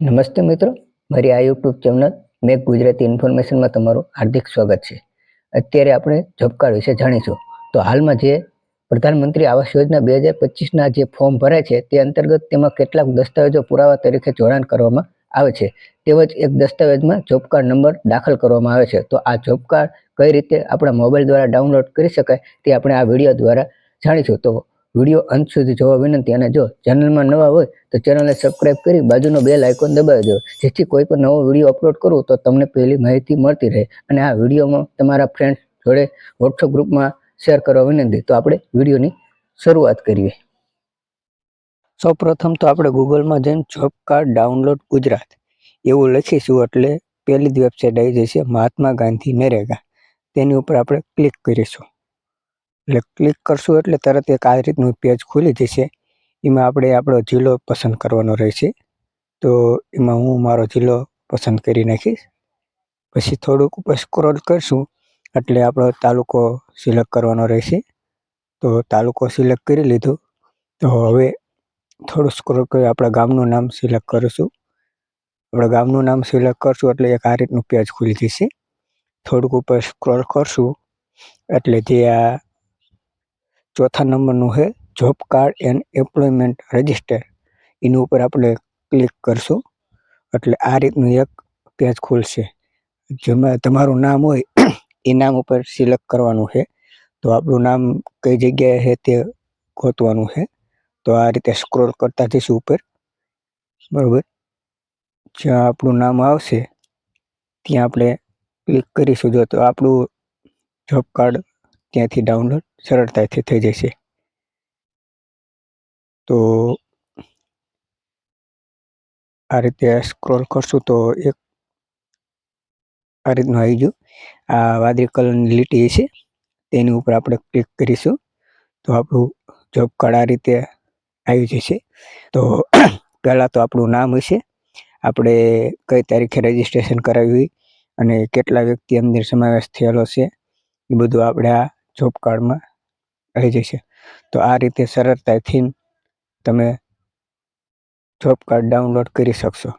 નમસ્તે મિત્રો, મારી આ યુટ્યુબ ચેનલ મેક ગુજરાતી ઇન્ફોર્મેશનમાં તમારું હાર્દિક સ્વાગત છે. અત્યારે આપણે જોબ કાર્ડ વિશે જાણીશું. તો હાલમાં જે પ્રધાનમંત્રી આવાસ યોજના બે હજાર પચીસના જે ફોર્મ ભરે છે, તે અંતર્ગત તેમાં કેટલાક દસ્તાવેજો પુરાવા તરીકે જોડાણ કરવામાં આવે છે. તેમજ એક દસ્તાવેજમાં જોબ કાર્ડ નંબર દાખલ કરવામાં આવે છે. તો આ જોબ કાર્ડ કઈ રીતે આપણા મોબાઈલ દ્વારા ડાઉનલોડ કરી શકાય તે આપણે આ વીડિયો દ્વારા જાણીશું. તો વીડિયો અંત સુધી જોવા વિનંતી અને જો ચેનલમાં નવા હોય તો ચેનલને સબસ્ક્રાઇબ કરી બાજુનો બેલ આઇકોન દબાવી દો જેથી કોઈ પણ નવો વીડિયો અપલોડ કરું તો તમને પહેલી માહિતી મળતી રહે અને આ વિડીયોમાં તમારા ફ્રેન્ડ જોડે વોટ્સઅપ ગ્રુપમાં શેર કરવા વિનંતી. તો આપણે વિડીયોની શરૂઆત કરીએ. સૌપ્રથમ તો આપણે ગૂગલમાં જઈને જોબ કાર્ડ ડાઉનલોડ ગુજરાત. એવું લખીશું એટલે પહેલી જ વેબસાઇટ આવી જશે મહાત્મા ગાંધી નરેગા તેની ઉપર આપણે ક્લિક કરીશું. એટલે ક્લિક કરશું એટલે તરત એક આ રીતનું પેજ ખુલી જશે. એમાં આપણે આપણો જિલ્લો પસંદ કરવાનો રહેશે. તો એમાં હું મારો જિલ્લો પસંદ કરી નાખીશ. પછી થોડુંક ઉપર સ્ક્રોલ કરશું એટલે આપણો તાલુકો સિલેક્ટ કરવાનો રહેશે. તો તાલુકો સિલેક્ટ કરી લીધું. તો હવે થોડું સ્ક્રોલ કરી આપણા ગામનું નામ સિલેક્ટ કરીશું. આપણા ગામનું નામ સિલેક્ટ કરશું એટલે એક આ રીતનું પેજ ખુલી જશે. થોડુંક ઉપર સ્ક્રોલ કરશું એટલે જે આ ચોથા નંબરનું છે job card and employment register એની ઉપર આપણે ક્લિક કરશું. એટલે આ રીતનું એક પેજ ખુલશે. જેમાં તમારું નામ હોય, એ નામ ઉપર સિલેક્ટ કરવાનું છે. તો આપણું નામ કઈ જગ્યાએ છે તે ગોતવાનું છે. તો આ રીતે સ્ક્રોલ કરતા જઈશું ઉપર. બરાબર? જ્યાં આપણું નામ આવશે, ત્યાં આપણે ક્લિક કરીશું. જો તો આપણું જોબ કાર્ડ ત્યાંથી ડાઉનલોડ સરળતાથી થઈ જશે. તો આ રીતે સ્ક્રોલ કરશું તો એક આ રીતનું આવી ગયું. આ વાદળી કલરની લીટી છે, તેની ઉપર આપણે ક્લિક કરીશું. તો આપણું જોબ કાર્ડ આ રીતે આવી જશે. તો પહેલાં તો આપણું નામ હશે. આપણે કઈ તારીખે રજીસ્ટ્રેશન કરાવ્યું અને કેટલા વ્યક્તિ અંદર સમાવેશ થયેલો છે, એ બધું આપણે આ જોબ કાર્ડમાં આવી જશે. તો આ રીતે સરળતાથી તમે જોબ કાર્ડ ડાઉનલોડ કરી શકશો.